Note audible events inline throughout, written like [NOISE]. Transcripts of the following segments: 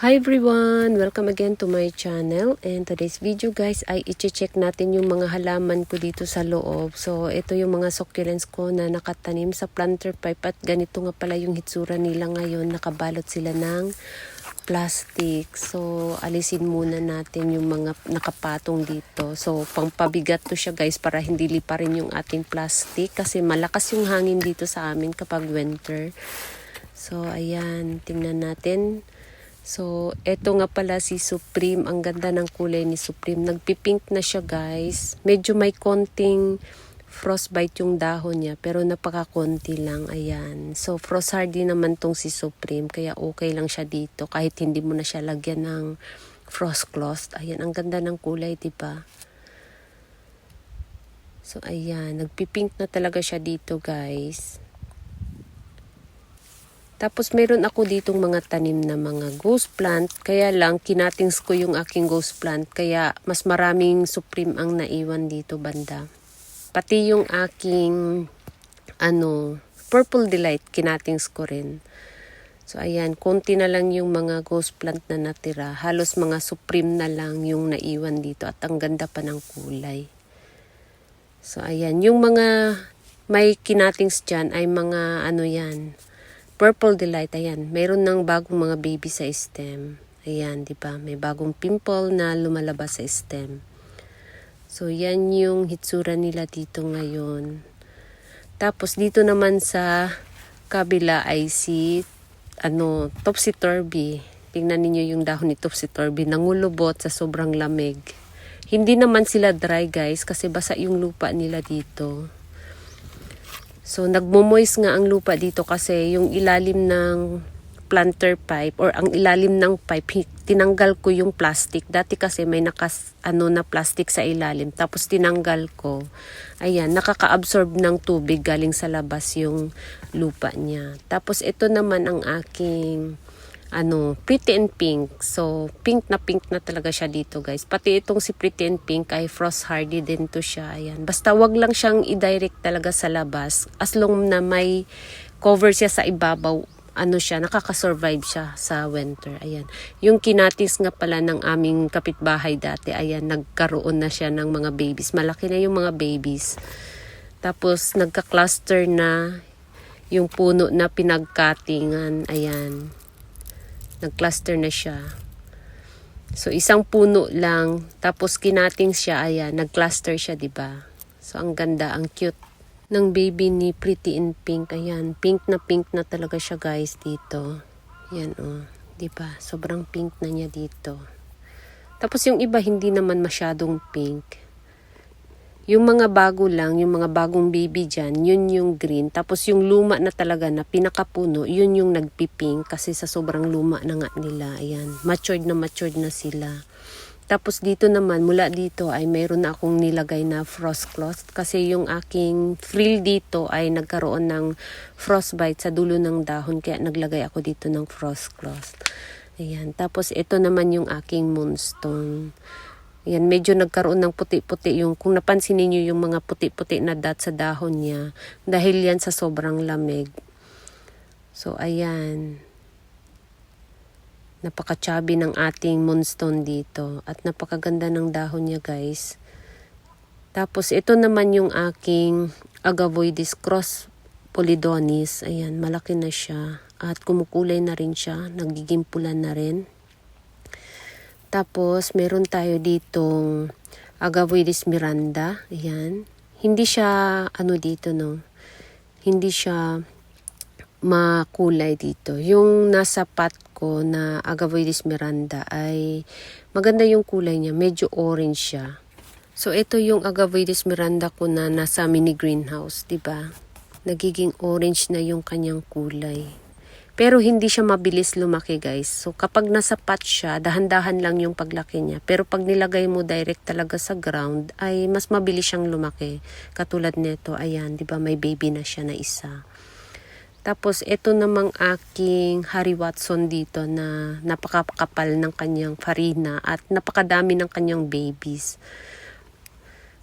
Hi everyone! Welcome again to my channel and today's video guys ay i-check natin yung mga halaman ko dito sa loob. So ito yung mga succulents ko na nakatanim sa planter pipe at ganito nga pala yung hitsura nila ngayon. Nakabalot sila ng plastic. So alisin muna natin yung mga nakapatong dito. So pangpabigat to siya guys para hindi liparin yung ating plastic kasi malakas yung hangin dito sa amin kapag winter. So ayan, tingnan natin. So, eto nga pala si Supreme. Ang ganda ng kulay ni Supreme. Nagpipink na siya guys. Medyo may konting frostbite yung dahon niya. Pero napaka-konti lang. Ayan. So, frost hardy naman tong si Supreme. Kaya okay lang siya dito. Kahit hindi mo na siya lagyan ng frost cloth. Ayan. Ang ganda ng kulay, di ba? So, ayan. Nagpipink na talaga siya dito guys. Tapos meron ako ditong mga tanim na mga ghost plant. Kaya lang kinatings ko yung aking ghost plant. Kaya mas maraming supreme ang naiwan dito banda. Pati yung aking ano, purple delight kinatings ko rin. So ayan, konti na lang yung mga ghost plant na natira. Halos mga supreme na lang yung naiwan dito at ang ganda pa ng kulay. So ayan, yung mga may kinatings dyan ay mga ano yan, Purple Delight, ayan. Meron ng bagong mga baby sa stem. Ayan, di ba? May bagong pimple na lumalabas sa stem. So, yan yung hitsura nila dito ngayon. Tapos, dito naman sa kabila ay si, ano, topsy-turvy. Tingnan ninyo yung dahon ni topsy-turvy. Nangulubot sa sobrang lamig. Hindi naman sila dry, guys, kasi basa yung lupa nila dito. So, nagmumoist nga ang lupa dito kasi yung ilalim ng planter pipe or ang ilalim ng pipe, tinanggal ko yung plastic. Dati kasi may nakas, ano na plastic sa ilalim. Tapos tinanggal ko. Ayan, nakaka-absorb ng tubig galing sa labas yung lupa niya. Tapos ito naman ang aking ano, pretty and pink. So, pink na pink na talaga siya dito, guys. Pati itong si pretty and pink ay frost hardy din to siya. Ayan. Basta wag lang siyang i-direct talaga sa labas. As long na may cover siya sa ibabaw, ano siya, nakaka-survive siya sa winter. Ayan. Yung kinatis nga pala ng aming kapitbahay dati, ayan, nagkaroon na siya ng mga babies. Malaki na yung mga babies. Tapos, nagka-cluster na yung puno na pinagkatingan. Ayan nag-cluster na siya. So isang puno lang tapos kinating siya ayan, nag-cluster siya, 'di ba? So ang ganda, ang cute ng baby ni Pretty in Pink. Ayan, pink na pink na talaga siya, guys, dito. Yan oh, 'di ba? Sobrang pink na niya dito. Tapos yung iba hindi naman masyadong pink. Yung mga bago lang, yung mga bagong baby dyan, yun yung green. Tapos yung luma na talaga na pinakapuno, yun yung nagpiping kasi sa sobrang luma na nga nila. Ayan, matured na matured na sila. Tapos dito naman, mula dito ay mayroon na akong nilagay na frost cloth kasi yung aking frill dito ay nagkaroon ng frostbite sa dulo ng dahon kaya naglagay ako dito ng frost cloth. Ayan, tapos ito naman yung aking moonstone. Yan, medyo nagkaroon ng puti-puti yung, kung napansin niyo yung mga puti-puti na dot sa dahon niya, dahil yan sa sobrang lamig. So, ayan. Napaka-chubby ng ating moonstone dito. At napakaganda ng dahon niya, guys. Tapos, ito naman yung aking agavoides cross polydonis. Ayan, malaki na siya. At kumukulay na rin siya. Nagiging pula na rin. Tapos, meron tayo ditong Agavoides Miranda. Ayan. Hindi siya, ano dito, no? Hindi siya makulay dito. Yung nasa pot ko na Agavoides Miranda ay maganda yung kulay niya. Medyo orange siya. So, ito yung Agavoides Miranda ko na nasa mini greenhouse, di ba? Nagiging orange na yung kanyang kulay. Pero hindi siya mabilis lumaki guys. So kapag nasa pot siya, dahan-dahan lang yung paglaki niya. Pero pag nilagay mo direct talaga sa ground, ay mas mabilis siyang lumaki. Katulad nito, ayan, di ba may baby na siya na isa. Tapos ito namang aking Harry Watson dito na napakakapal ng kanyang farina at napakadami ng kanyang babies.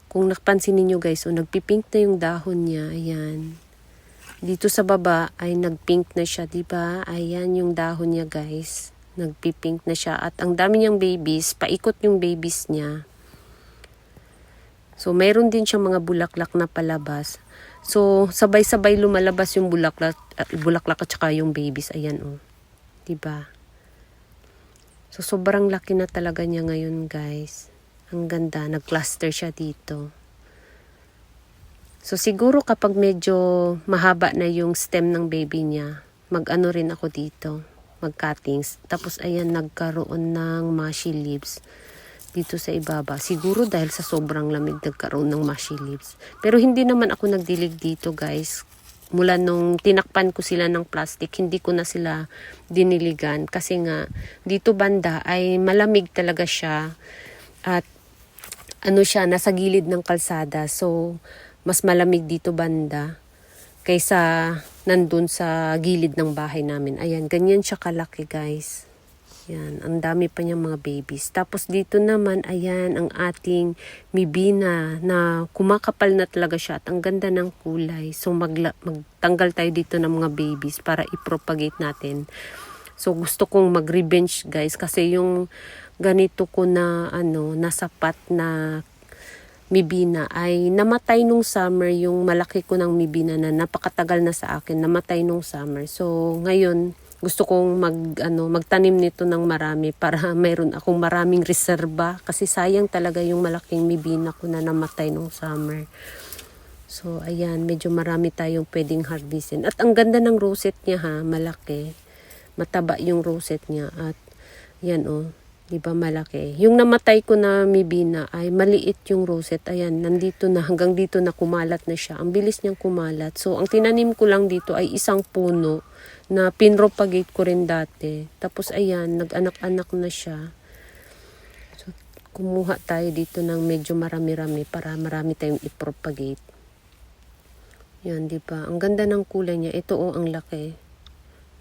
Kung napansin niyo guys, oh, nagpipink na yung dahon niya, ayan. Dito sa baba ay nagpink na siya, 'di ba? Ayan yung dahon niya, guys. Nagpipink na siya. At ang dami niyang babies. Paikot yung babies niya. So, meron din siyang mga bulaklak na palabas. So, sabay-sabay lumalabas yung bulaklak, bulaklak at saka yung babies. Ayan, oh. ba? So, sobrang laki na talaga niya ngayon, guys. Ang ganda. Nag-cluster siya dito. So, siguro kapag medyo mahaba na yung stem ng baby niya, mag-ano rin ako dito. Mag-cuttings. Tapos, ayan, nagkaroon ng mushy leaves dito sa ibaba. Siguro dahil sa sobrang lamig nagkaroon ng mushy leaves. Pero hindi naman ako nagdilig dito, guys. Mula nung tinakpan ko sila ng plastic, hindi ko na sila diniligan. Kasi nga, dito banda ay malamig talaga siya. At ano siya, nasa gilid ng kalsada. So, mas malamig dito banda kaysa nandun sa gilid ng bahay namin. Ayan, ganyan siya kalaki guys. Yan, ang dami pa niyang mga babies. Tapos dito naman, ayan, ang ating mibina na kumakapal na talaga siya at ang ganda ng kulay. So magla- magtanggal tayo dito ng mga babies para i-propagate natin. So gusto kong mag-revenge guys kasi yung ganito ko na ano, nasapat na Mibina ay namatay nung summer yung malaki ko ng Mibina na napakatagal na sa akin namatay nung summer. So ngayon gusto kong mag ano magtanim nito ng marami para [LAUGHS] mayroon akong maraming reserba. Kasi sayang talaga yung malaking Mibina ko na namatay nung summer. So ayan medyo marami tayong pwedeng harvestin at ang ganda ng rosette niya ha malaki. Mataba yung rosette niya at yan oh Di ba malaki? Yung namatay ko na mibina ay maliit yung rosette. Ayan, nandito na, hanggang dito na kumalat na siya. Ang bilis niyang kumalat. So, ang tinanim ko lang dito ay isang puno na pinropagate ko rin dati. Tapos, ayan, nag-anak-anak na siya. So, kumuha tayo dito ng medyo marami-rami para marami tayong ipropagate. Yan, di ba? Ang ganda ng kulay niya. Ito, oh, ang laki.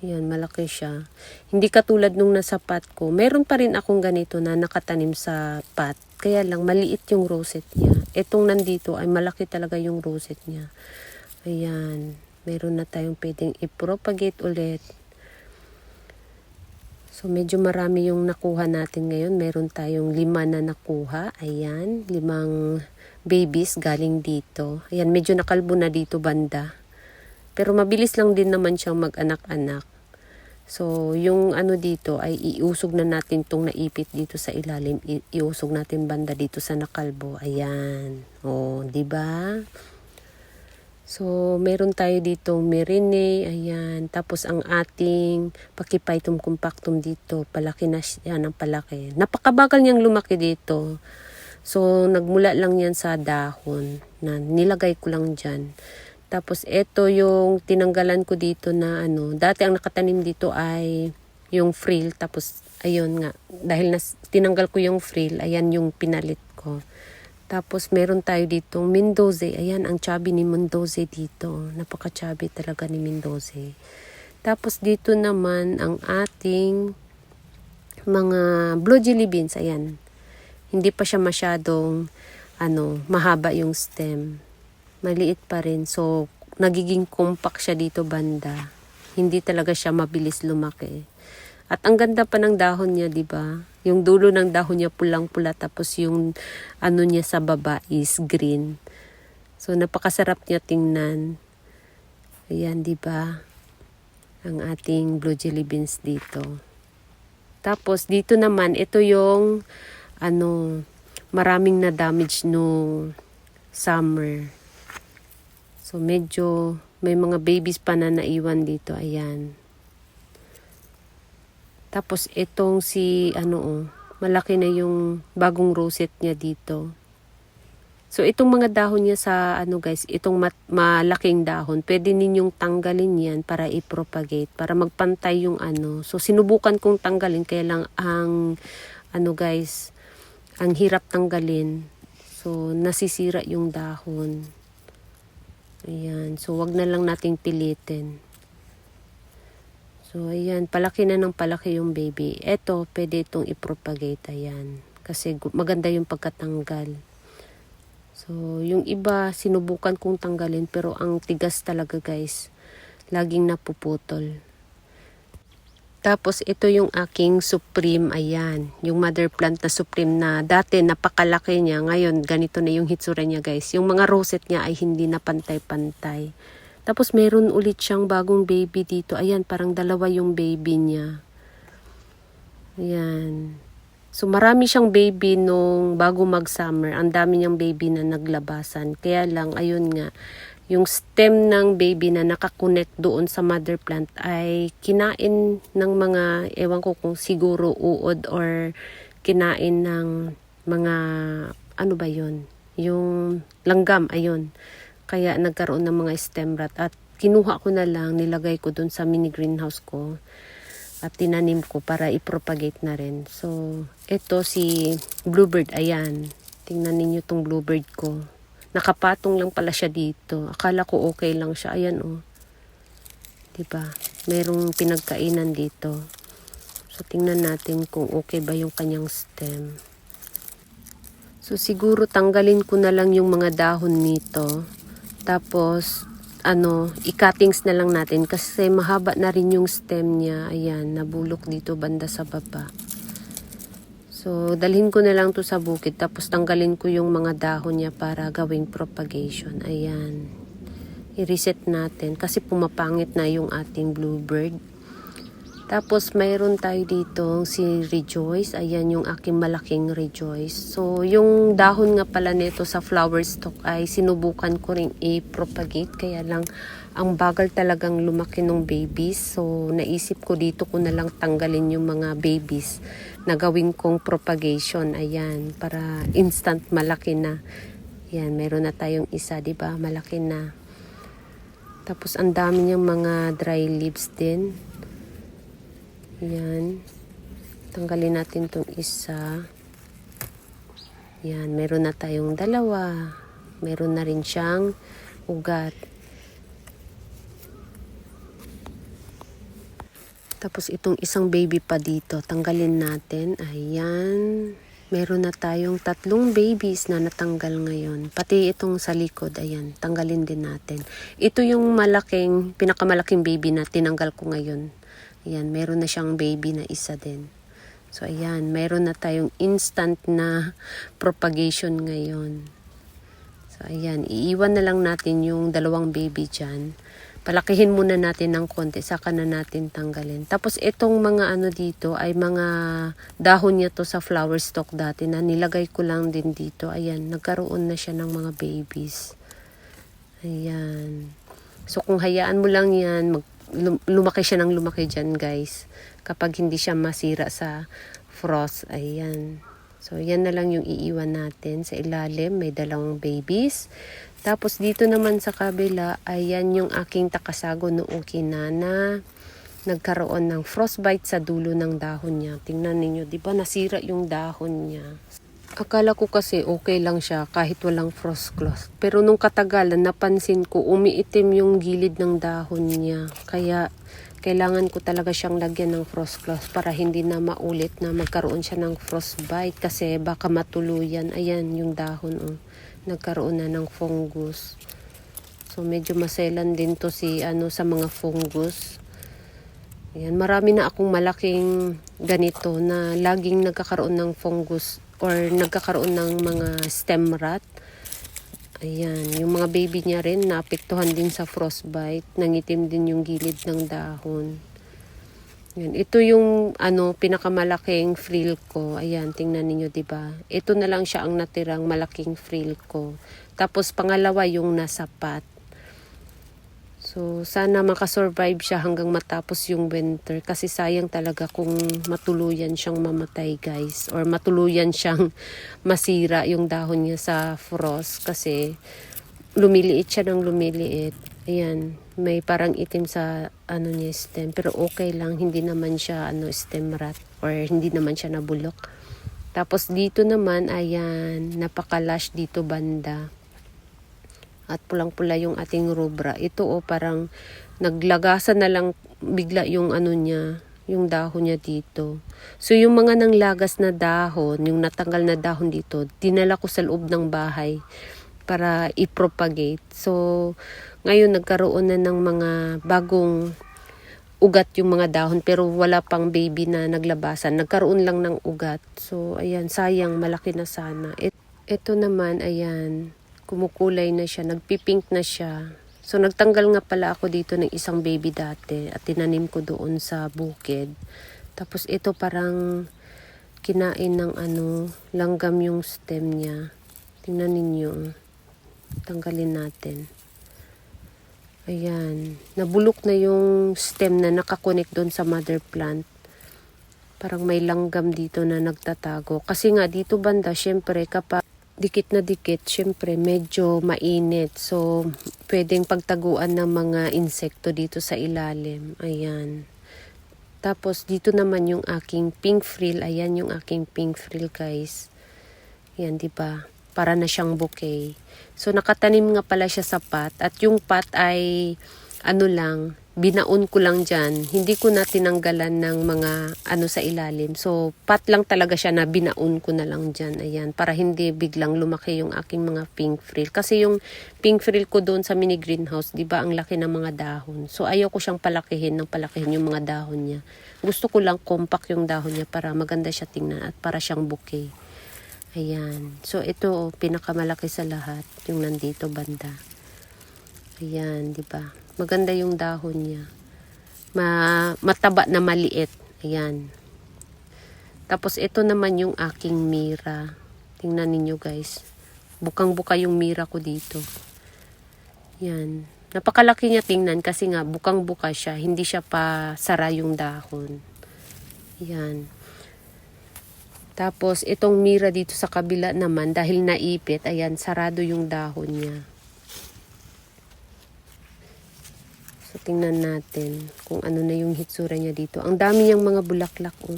Yan, malaki siya. Hindi katulad nung nasa pot ko. Meron pa rin akong ganito na nakatanim sa pot. Kaya lang, maliit yung rosette niya. Itong nandito ay malaki talaga yung rosette niya. Ayan. Meron na tayong pwedeng i-propagate ulit. So, medyo marami yung nakuha natin ngayon. Meron tayong lima na nakuha. Ayan. Limang babies galing dito. Ayan, medyo nakalbo na dito banda. Pero mabilis lang din naman siyang mag-anak-anak. So, yung ano dito ay iusog na natin tong naipit dito sa ilalim. I- iusog natin banda dito sa nakalbo. Ayan. O, di ba? So, meron tayo dito Mirene, ayan. Tapos ang ating Pakipaitum compactum dito, palaki na siya ng palaki. Napakabagal niyang lumaki dito. So, nagmula lang yan sa dahon na nilagay ko lang dyan. Tapos ito yung tinanggalan ko dito na ano, dati ang nakatanim dito ay yung frill tapos ayun nga dahil nas, tinanggal ko yung frill, ayan yung pinalit ko. Tapos meron tayo dito Mendoza, ayan ang chubby ni Mendoza dito. Napaka-chubby talaga ni Mendoza. Tapos dito naman ang ating mga blue jelly beans, ayan. Hindi pa siya masyadong ano, mahaba yung stem maliit pa rin. So, nagiging compact siya dito banda. Hindi talaga siya mabilis lumaki. At ang ganda pa ng dahon niya, 'di ba? Yung dulo ng dahon niya pulang-pula tapos yung ano niya sa baba is green. So napakasarap niya tingnan. Ayan, 'di ba? Ang ating blue jelly beans dito. Tapos dito naman ito yung ano maraming na damage no summer. So, medyo may mga babies pa na naiwan dito. Ayan. Tapos, itong si, ano oh, malaki na yung bagong rosette niya dito. So, itong mga dahon niya sa, ano guys, itong mat, malaking dahon, pwede ninyong tanggalin yan para i-propagate, para magpantay yung ano. So, sinubukan kong tanggalin, kaya lang ang, ano guys, ang hirap tanggalin. So, nasisira yung dahon. Ayan. So, wag na lang nating pilitin. So, ayan. Palaki na ng palaki yung baby. Ito, pwede itong i-propagate. Ayan. Kasi maganda yung pagkatanggal. So, yung iba, sinubukan kong tanggalin. Pero ang tigas talaga, guys. Laging napuputol. Tapos ito yung aking supreme, ayan. Yung mother plant na supreme na dati napakalaki niya. Ngayon ganito na yung hitsura niya guys. Yung mga rosette niya ay hindi na pantay-pantay. Tapos meron ulit siyang bagong baby dito. Ayan, parang dalawa yung baby niya. Ayan. So marami siyang baby nung bago mag-summer. Ang dami niyang baby na naglabasan. Kaya lang, ayun nga, yung stem ng baby na nakakonect doon sa mother plant ay kinain ng mga, ewan ko kung siguro uod or kinain ng mga, ano ba yon Yung langgam, ayun. Kaya nagkaroon ng mga stem rot at kinuha ko na lang, nilagay ko doon sa mini greenhouse ko at tinanim ko para i-propagate na rin. So, ito si bluebird, ayan. Tingnan ninyo tong bluebird ko. Nakapatong lang pala siya dito. Akala ko okay lang siya. Ayan oh. 'Di ba? Merong pinagkainan dito. So tingnan natin kung okay ba yung kanyang stem. So siguro tanggalin ko na lang yung mga dahon nito. Tapos ano, i-cuttings na lang natin kasi mahaba na rin yung stem niya. Ayan, nabulok dito banda sa baba. So, dalhin ko na lang to sa bukid tapos tanggalin ko yung mga dahon niya para gawing propagation. Ayan. I-reset natin kasi pumapangit na yung ating bluebird. Tapos mayroon tayo dito si Rejoice. Ayan yung aking malaking Rejoice. So, yung dahon nga pala nito sa flower stalk ay sinubukan ko rin i-propagate. Kaya lang, ang bagal talagang lumaki ng babies. So, naisip ko dito ko na lang tanggalin yung mga babies na gawin kong propagation. Ayan, para instant malaki na. Ayan, meron na tayong isa, di ba? Malaki na. Tapos ang dami niyang mga dry leaves din. Ayan. Tanggalin natin tong isa. Ayan, meron na tayong dalawa. Meron na rin siyang ugat. Tapos itong isang baby pa dito, tanggalin natin. Ayan. Meron na tayong tatlong babies na natanggal ngayon. Pati itong sa likod, ayan, tanggalin din natin. Ito yung malaking, pinakamalaking baby na tinanggal ko ngayon. Ayan, meron na siyang baby na isa din. So ayan, meron na tayong instant na propagation ngayon. So ayan, iiwan na lang natin yung dalawang baby dyan palakihin muna natin ng konti, saka na natin tanggalin. Tapos itong mga ano dito ay mga dahon niya to sa flower stalk dati na nilagay ko lang din dito. Ayan, nagkaroon na siya ng mga babies. Ayan. So kung hayaan mo lang yan, mag, lumaki siya ng lumaki dyan guys. Kapag hindi siya masira sa frost. Ayan. So yan na lang yung iiwan natin sa ilalim. May dalawang babies. Tapos dito naman sa kabila, ayan yung aking takasago noong kinana. Nagkaroon ng frostbite sa dulo ng dahon niya. Tingnan ninyo, di ba nasira yung dahon niya. Akala ko kasi okay lang siya kahit walang frost cloth. Pero nung katagalan, napansin ko umiitim yung gilid ng dahon niya. Kaya kailangan ko talaga siyang lagyan ng frost cloth para hindi na maulit na magkaroon siya ng frostbite kasi baka matuluyan. Ayan yung dahon. Oh nagkaroon na ng fungus. So medyo maselan din to si ano sa mga fungus. Ayan, marami na akong malaking ganito na laging nagkakaroon ng fungus or nagkakaroon ng mga stem rot. Ayan, yung mga baby niya rin naapektuhan din sa frostbite, nangitim din yung gilid ng dahon. Yan. Ito yung ano pinakamalaking frill ko. Ayan, tingnan niyo 'di ba? Ito na lang siya ang natirang malaking frill ko. Tapos pangalawa yung nasa pot. So sana makasurvive siya hanggang matapos yung winter kasi sayang talaga kung matuluyan siyang mamatay guys or matuluyan siyang [LAUGHS] masira yung dahon niya sa frost kasi lumiliit siya ng lumiliit. Ayan, may parang itim sa ano niya stem pero okay lang hindi naman siya ano stem rot or hindi naman siya nabulok. Tapos dito naman ayan, napakalash dito banda. At pulang-pula yung ating rubra. Ito o oh, parang naglagasan na lang bigla yung ano niya, yung dahon niya dito. So yung mga nanglagas na dahon, yung natanggal na dahon dito, dinala ko sa loob ng bahay para i-propagate. So, ngayon nagkaroon na ng mga bagong ugat yung mga dahon pero wala pang baby na naglabasan. Nagkaroon lang ng ugat. So, ayan, sayang, malaki na sana. Et, ito naman, ayan, kumukulay na siya, nagpipink na siya. So, nagtanggal nga pala ako dito ng isang baby dati at tinanim ko doon sa bukid. Tapos ito parang kinain ng ano, langgam yung stem niya. Tingnan ninyo. Tanggalin natin. Ayan. Nabulok na yung stem na nakakonek doon sa mother plant. Parang may langgam dito na nagtatago. Kasi nga dito banda, syempre kapag dikit na dikit, syempre medyo mainit. So, pwedeng pagtaguan ng mga insekto dito sa ilalim. Ayan. Tapos dito naman yung aking pink frill. Ayan yung aking pink frill guys. Yan, di ba? Para na siyang bouquet. So nakatanim nga pala siya sa pot at yung pot ay ano lang, binaon ko lang dyan. Hindi ko na tinanggalan ng mga ano sa ilalim. So pot lang talaga siya na binaon ko na lang dyan. Ayan, para hindi biglang lumaki yung aking mga pink frill. Kasi yung pink frill ko doon sa mini greenhouse, di ba ang laki ng mga dahon. So ayaw ko siyang palakihin ng palakihin yung mga dahon niya. Gusto ko lang compact yung dahon niya para maganda siya tingnan at para siyang bouquet. Ayan. So, ito, oh, pinakamalaki sa lahat. Yung nandito banda. Ayan, di ba? Maganda yung dahon niya. Ma mataba na maliit. Ayan. Tapos, ito naman yung aking mira. Tingnan ninyo, guys. Bukang-buka yung mira ko dito. Yan. Napakalaki niya tingnan kasi nga bukang-buka siya. Hindi siya pa sara yung dahon. Yan. Tapos, itong mira dito sa kabila naman, dahil naipit, ayan, sarado yung dahon niya. So, tingnan natin kung ano na yung hitsura niya dito. Ang dami niyang mga bulaklak, oh.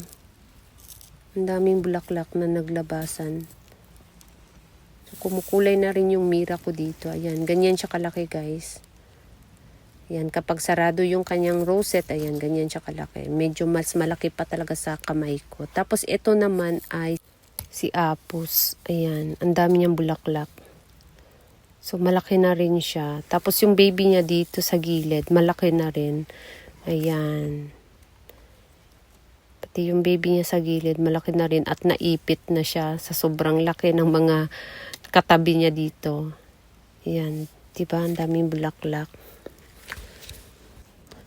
Ang daming bulaklak na naglabasan. So, kumukulay na rin yung mira ko dito. Ayan, ganyan siya kalaki, guys. Ayan, kapag sarado yung kanyang rosette, ayan, ganyan siya kalaki. Medyo mas malaki pa talaga sa kamay ko. Tapos ito naman ay si Apus. Ayan, ang dami niyang bulaklak. So, malaki na rin siya. Tapos yung baby niya dito sa gilid, malaki na rin. Ayan. Pati yung baby niya sa gilid, malaki na rin at naipit na siya sa sobrang laki ng mga katabi niya dito. Ayan, diba? Ang daming bulaklak.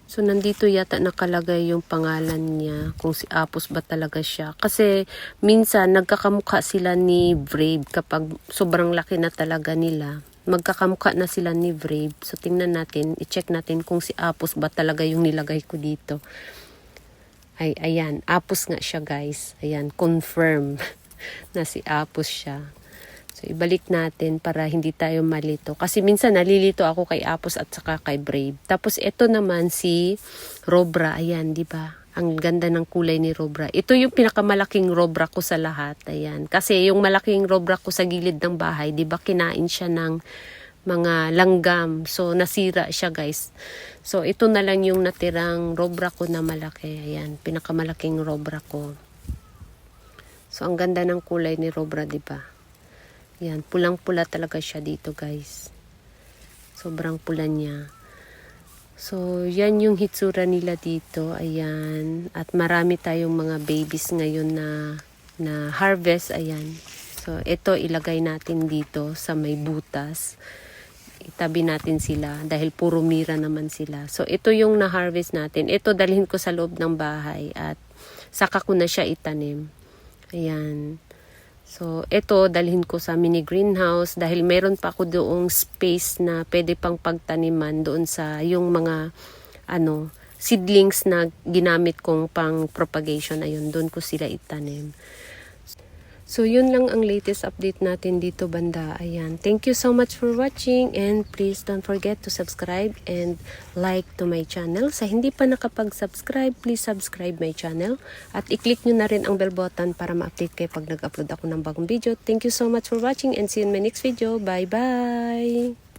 So, nandito yata nakalagay yung pangalan niya, kung si Apos ba talaga siya. Kasi, minsan, nagkakamukha sila ni Brave kapag sobrang laki na talaga nila. Magkakamukha na sila ni Brave. So, tingnan natin, i-check natin kung si Apos ba talaga yung nilagay ko dito. Ay, ayan, Apos nga siya guys. Ayan, confirm [LAUGHS] na si Apos siya. So, ibalik natin para hindi tayo malito. Kasi minsan nalilito ako kay Apos at saka kay Brave. Tapos ito naman si Robra. Ayan, di ba? Ang ganda ng kulay ni Robra. Ito yung pinakamalaking Robra ko sa lahat. Ayan. Kasi yung malaking Robra ko sa gilid ng bahay, di ba kinain siya ng mga langgam. So, nasira siya guys. So, ito na lang yung natirang Robra ko na malaki. Ayan, pinakamalaking Robra ko. So, ang ganda ng kulay ni Robra, di ba? Yan, pulang-pula talaga siya dito guys. Sobrang pula niya. So, yan yung hitsura nila dito. Ayan. At marami tayong mga babies ngayon na, na harvest. Ayan. So, ito ilagay natin dito sa may butas. Itabi natin sila dahil puro mira naman sila. So, ito yung na-harvest natin. Ito dalhin ko sa loob ng bahay at saka ko na siya itanim. Ayan. So, ito dalhin ko sa mini greenhouse dahil meron pa ako doong space na pwede pang pagtaniman doon sa yung mga ano seedlings na ginamit kong pang propagation ayun doon ko sila itanim. So, yun lang ang latest update natin dito banda. Ayan. Thank you so much for watching and please don't forget to subscribe and like to my channel. Sa hindi pa nakapag-subscribe, please subscribe my channel at i-click nyo na rin ang bell button para ma-update kayo pag nag-upload ako ng bagong video. Thank you so much for watching and see you in my next video. Bye-bye!